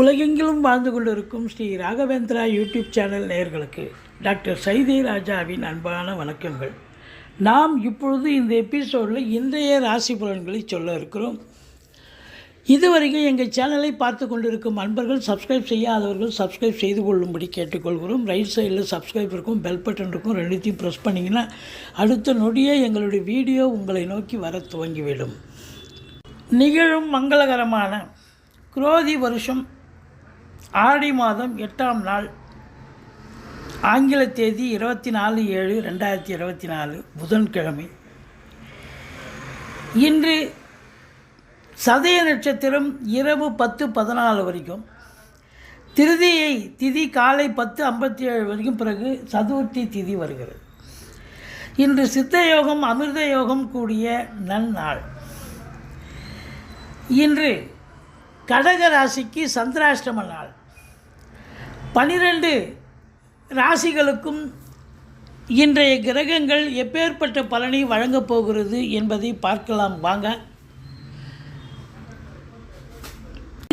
உலகெங்கிலும் வாழ்ந்து கொண்டிருக்கும் ஸ்ரீ ராகவேந்திரா யூடியூப் சேனல் நேயர்களுக்கு டாக்டர் சைதே ராஜாவின் அன்பான வணக்கங்கள். நாம் இப்பொழுது இந்த எபிசோடில் இன்றைய ராசி பலன்களை சொல்ல இருக்கிறோம். இதுவரைக்கும் எங்கள் சேனலை பார்த்து கொண்டிருக்கும் அன்பர்கள் சப்ஸ்கிரைப் செய்யாதவர்கள் சப்ஸ்கிரைப் செய்து கொள்ளும்படி கேட்டுக்கொள்கிறோம். ரைட் சைடில் சப்ஸ்கிரைப் இருக்கும் பெல் பட்டன் இருக்கும் ரெண்டுத்தையும் ப்ரெஸ் பண்ணிங்கன்னா அடுத்த நொடியே எங்களுடைய வீடியோ உங்களை நோக்கி வர துவங்கிவிடும். நிகழும் மங்களகரமான குரோதி வருஷம் ஆடி மாதம் எட்டாம் நாள் ஆங்கில தேதி இருபத்தி நாலு ஏழு ரெண்டாயிரத்தி இருபத்தி நாலு புதன்கிழமை. இன்று சதய நட்சத்திரம் இரவு பத்து பதினாலு வரைக்கும். திருதியை திதி காலை பத்து ஐம்பத்தி ஏழு வரைக்கும் பிறகு சதுர்த்தி திதி வருகிறது. இன்று சித்த யோகம் அமிர்த யோகம் கூடிய நன்னாள். இன்று கடக ராசிக்கு சந்திராஷ்டம நாள். பனிரெண்டு ராசிகளுக்கும் இன்றைய கிரகங்கள் எப்பேற்பட்ட பலனை வழங்கப் போகிறது என்பதை பார்க்கலாம். வாங்க.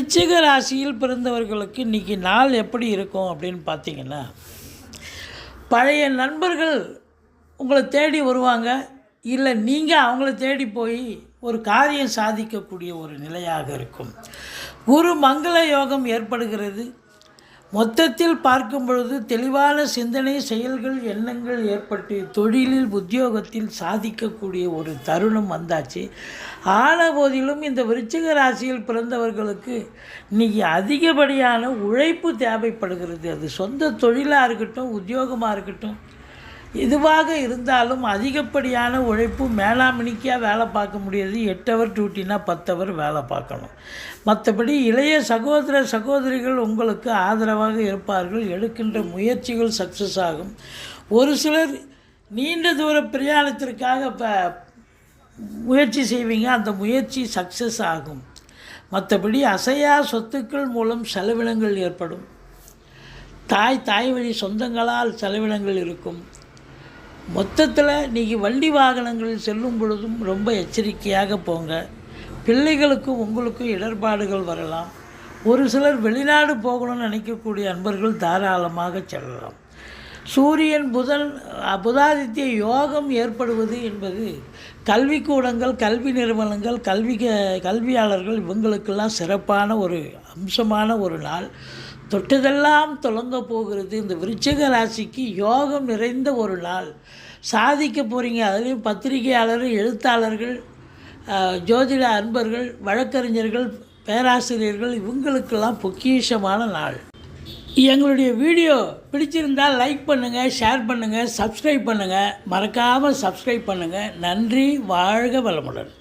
விச்சிக ராசியில் பிறந்தவர்களுக்கு இன்றைக்கி நாள் எப்படி இருக்கும் அப்படின்னு பார்த்தீங்கன்னா பழைய நண்பர்கள் உங்களை தேடி வருவாங்க. இல்லை நீங்கள் அவங்கள தேடி போய் ஒரு காரியம் சாதிக்கக்கூடிய ஒரு நிலையாக இருக்கும். குரு மங்கள யோகம் ஏற்படுகிறது. மொத்தத்தில் பார்க்கும் பொழுது தெளிவான சிந்தனை செயல்கள் எண்ணங்கள் ஏற்பட்டு தொழிலில் உத்தியோகத்தில் சாதிக்கக்கூடிய ஒரு தருணம் வந்தாச்சு. ஆன போதிலும் இந்த விருச்சிக ராசியில் பிறந்தவர்களுக்கு இன்றைக்கி அதிகப்படியான உழைப்பு தேவைப்படுகிறது. அது சொந்த தொழிலாக இருக்கட்டும் உத்தியோகமாக இருக்கட்டும் எதுவாக இருந்தாலும் அதிகப்படியான உழைப்பு மேலாமணிக்காக வேலை பார்க்க முடியாது. எட்டு ஹவர் டியூட்டினா பத்து ஹவர் வேலை பார்க்கணும். மற்றபடி இளைய சகோதர சகோதரிகள் உங்களுக்கு ஆதரவாக இருப்பார்கள். எடுக்கின்ற முயற்சிகள் சக்ஸஸ் ஆகும். ஒரு சிலர் நீண்ட தூர பிரயாணத்திற்காக இப்போ முயற்சி செய்வீங்க. அந்த முயற்சி சக்ஸஸ் ஆகும். மற்றபடி அசையா சொத்துக்கள் மூலம் செலவினங்கள் ஏற்படும். தாய் தாய் வழி சொந்தங்களால் செலவினங்கள் இருக்கும். மொத்தத்தில் நீங்கள் வண்டி வாகனங்களில் செல்லும் பொழுதும் ரொம்ப எச்சரிக்கையாக போங்க. பிள்ளைகளுக்கும் உங்களுக்கும் இடர்பாடுகள் வரலாம். ஒரு சிலர் வெளிநாடு போகணும்னு நினைக்கக்கூடிய அன்பர்கள் தாராளமாக செல்லலாம். சூரியன் புதன் அ, புதாதித்ய யோகம் ஏற்படுவது என்பது கல்விக்கூடங்கள் கல்வி நிறுவனங்கள் கல்வி கல்வியாளர்கள் இவங்களுக்கெல்லாம் சிறப்பான ஒரு அம்சமான ஒரு நாள். தொட்டதெல்லாம் தொடங்க போகிறது. இந்த விருச்சக ராசிக்கு யோகம் நிறைந்த ஒரு நாள். சாதிக்க போகிறீங்க அதுலேயும் பத்திரிகையாளர் எழுத்தாளர்கள் ஜோதிட அன்பர்கள் வழக்கறிஞர்கள் பேராசிரியர்கள் இவங்களுக்கெல்லாம் பொக்கிஷமான நாள். எங்களுடைய வீடியோ பிடிச்சிருந்தால் லைக் பண்ணுங்கள் ஷேர் பண்ணுங்கள் சப்ஸ்கிரைப் பண்ணுங்கள் மறக்காமல் சப்ஸ்கிரைப் பண்ணுங்கள் நன்றி வாழ்க வளமுடன்.